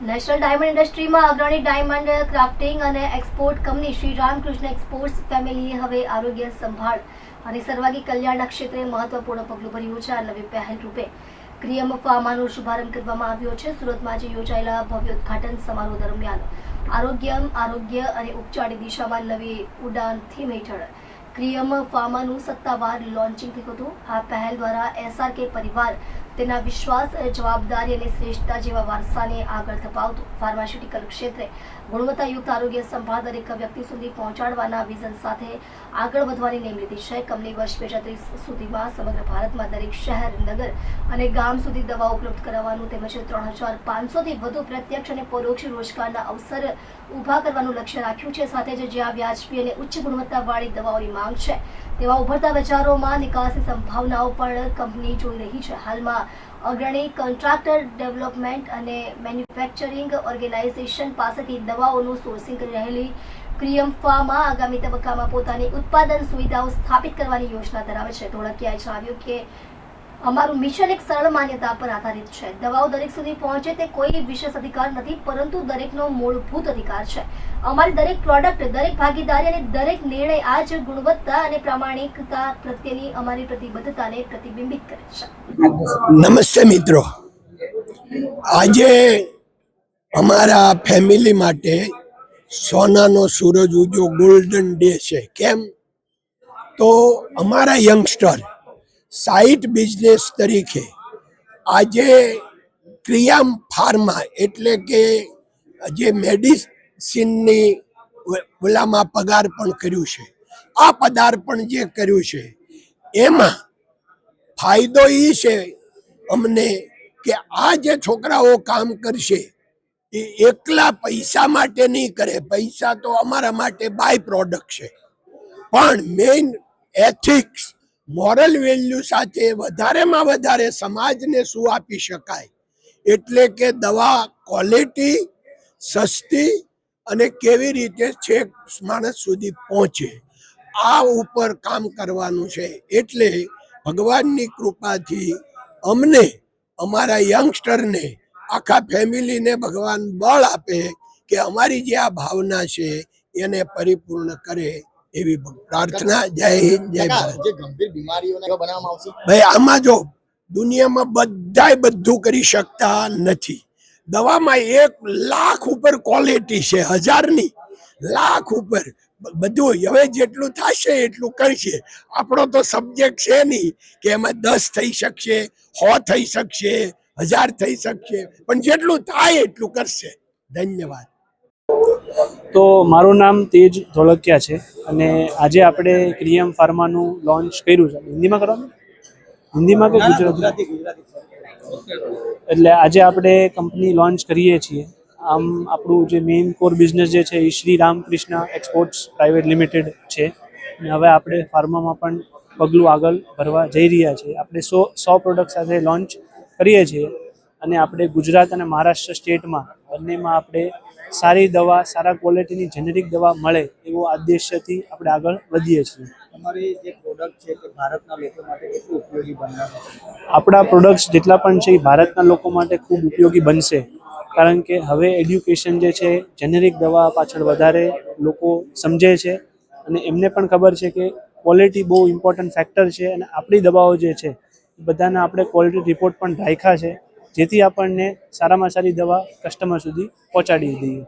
National diamond ઇન્ડસ્ટ્રીમાં અગ્રણી diamond crafting અને export company Shri Ramakrishna exports ફેમિલીએ હવે આરોગ્ય સંભાળ અને સર્વાગી કલ્યાણના ક્ષેત્રે મહત્વપૂર્ણ પગલું ભર્યું છે આ નવી પહેલ રૂપે. ક્રિયમ ફાર્માનો શુભારંભ કરવામાં આવ્યો છે. સુરતમાં આજે યોજાયેલા ભવ્ય ઉદઘાટન સમારોહ દરમિયાન આરોગ્યમ આરોગ્ય અને ઉપચારની દિશામાં નવી ઉડાન થીમ હેઠળ ક્રિયમ ફાર્માનું સત્તાવાર લોન્ચિંગ થયું હતું. આ પહેલ દ્વારા એસઆરકે પરિવાર તેના વિશ્વાસ, જવાબદારી અને શ્રેષ્ઠતા જેવા વારસાને આગળ ધપાવતું. ફાર્માસ્યુટિકલ ક્ષેત્રે ગુણવત્તાયુક્ત આરોગ્ય સંભાળ દરેક વ્યક્તિ સુધી પહોંચાડવાના વિઝન સાથે આગળ વધવાની નેમ લીધી છે. કંપની વર્ષ બે હજાર ત્રીસ સુધીમાં સમગ્ર ભારતમાં દરેક શહેર, નગર અને ગામ સુધી દવા ઉપલબ્ધ કરાવવાનું તેમજ ત્રણ હજાર પાંચસોથી વધુ પ્રત્યક્ષ અને પરોક્ષ રોજગારના અવસર ઊભા કરવાનું લક્ષ્ય રાખ્યું છે. સાથે જ જ્યાં વ્યાજબી અને ઉચ્ચ ગુણવત્તાવાળી દવાઓની માંગ છે. તેવા ઉભરતા બજારોમાં નિકાસની સંભાવનાઓ પણ કંપની જોઈ રહી છે. હાલમાં અગ્રણી કોન્ટ્રાક્ટર ડેવલપમેન્ટ અને મેન્યુફેક્ચરિંગ ઓર્ગેનાઇઝેશન પાસેથી દવાઓનું સોર્સિંગ કરી રહેલી ક્રિયમ ફાર્મા આગામી તબક્કામાં પોતાની ઉત્પાદન સુવિધાઓ સ્થાપિત કરવાની યોજના ધરાવે છે. ધોળકિયાએ જણાવ્યું કે અમારું મિશન એક સરળ માન્યતા પર આધારિત છે. દવાઓ દરેક સુધી પહોંચે તે કોઈ વિશેષ અધિકાર નથી, પરંતુ દરેકનો મૂળભૂત અધિકાર છે. અમારી દરેક પ્રોડક્ટ દરેક ભાગીદારી અને દરેક નિર્ણય આ જ ગુણવત્તા અને પ્રામાણિકતા પ્રત્યેની અમારી પ્રતિબદ્ધતાને પ્રતિબિંબિત કરે છે. નમસ્તે મિત્રો. આજે અમારા ફેમિલી માટે સોનાનો સૂરજ ઉજો ગોલ્ડન ડે છે. કેમ? તો અમારા યંગસ્ટર સાઇટ બિઝનેસ તરીકે આજે ક્રિયામ ફાર્મા એટલે કે જે મેડિસિનની ઓલામાં પદાર્પણ કર્યું છે. આ પદાર્પણ જે કર્યું છે, એમાં ફાયદો એ છે અમને કે આ જે છોકરાઓ કામ કરશે, એ એકલા પૈસા માટે નહીં કરે. પૈસા તો અમારા માટે બાય પ્રોડક્ટ છે. પણ મેઇન એથિક્સ મોરલ વેલ્યુ સાથે વધારેમાં વધારે સમાજને શું આપી શકાય? એટલે કે દવા ક્વોલિટી સસ્તી અને કેવી રીતે છેક માણસ સુધી પહોંચે. આ ઉપર કામ કરવાનું છે. એટલે ભગવાનની કૃપાથી અમને, અમારા યંગસ્ટરને આખા ફેમિલીને ભગવાન બળ આપે કે અમારી જે આ ભાવના છે એને પરિપૂર્ણ કરે. એવી પ્રાર્થના જય હિન્દ જય ભારત. જે ગંભીર બીમારીઓને બનાવવામાં આવશે? ભાઈ આમાં જો દુનિયામાં બધાય બધું કરી શકતા નથી. દવામાં એક લાખ ઉપર ક્વોલિટી છે હજારની. લાખ ઉપર. બધું હવે જેટલું થશે એટલું કરશે. આપણો તો સબ્જેક્ટ છે નહીં કે એમાં દસ થઈ શકશે સો થઈ શકશે હજાર થઈ શકશે. પણ જેટલું થાય એટલું કરશે. ધન્યવાદ. તો મારું નામ તેજ ધોળકિયા છે અને આજે આપણે ક્રિયમ ફાર્માનું લોન્ચ કર્યું છે. હિન્દીમાં કરવાનું હિન્દીમાં કે ગુજરાતી? એટલે આજે આપણે કંપની લોન્ચ કરીએ છીએ. આમ આપણું જે મેઇન કોર બિઝનેસ જે છે એ Shri Ramakrishna exports private limited છે. અને હવે આપણે ફાર્મામાં પણ પગલું આગળ ભરવા જઈ રહ્યા છીએ. આપણે સો સો પ્રોડક્ટ સાથે લોન્ચ કરીએ છીએ. અને આપણે ગુજરાત અને મહારાષ્ટ્ર સ્ટેટમાં બંનેમાં આપણે સારી દવા સારા ક્વોલિટીની જેનેરિક દવા મળે એવો આદેશથી આપણે આગળ વધીએ છીએ. તમારી જે પ્રોડક્ટ છે તે ભારતના લોકો માટે કેટલું ઉપયોગી બનવાનું છે? આપણા પ્રોડક્ટ્સ જેટલા પણ છે એ ભારતના લોકો માટે ખૂબ ઉપયોગી બનશે. કારણ કે હવે એડ્યુકેશન જે છે જેનેરિક દવા પાછળ વધારે લોકો સમજે છે અને એમને પણ ખબર છે કે ક્વોલિટી બહુ ઇમ્પોર્ટન્ટ ફેક્ટર છે અને આપણી દવાઓ જે છે એ બધાના આપણે ક્વોલિટી રિપોર્ટ પણ રાખ્યા છે. જેથી આપણને સારામાં સારી દવા કસ્ટમર સુધી પહોંચાડી દઈએ.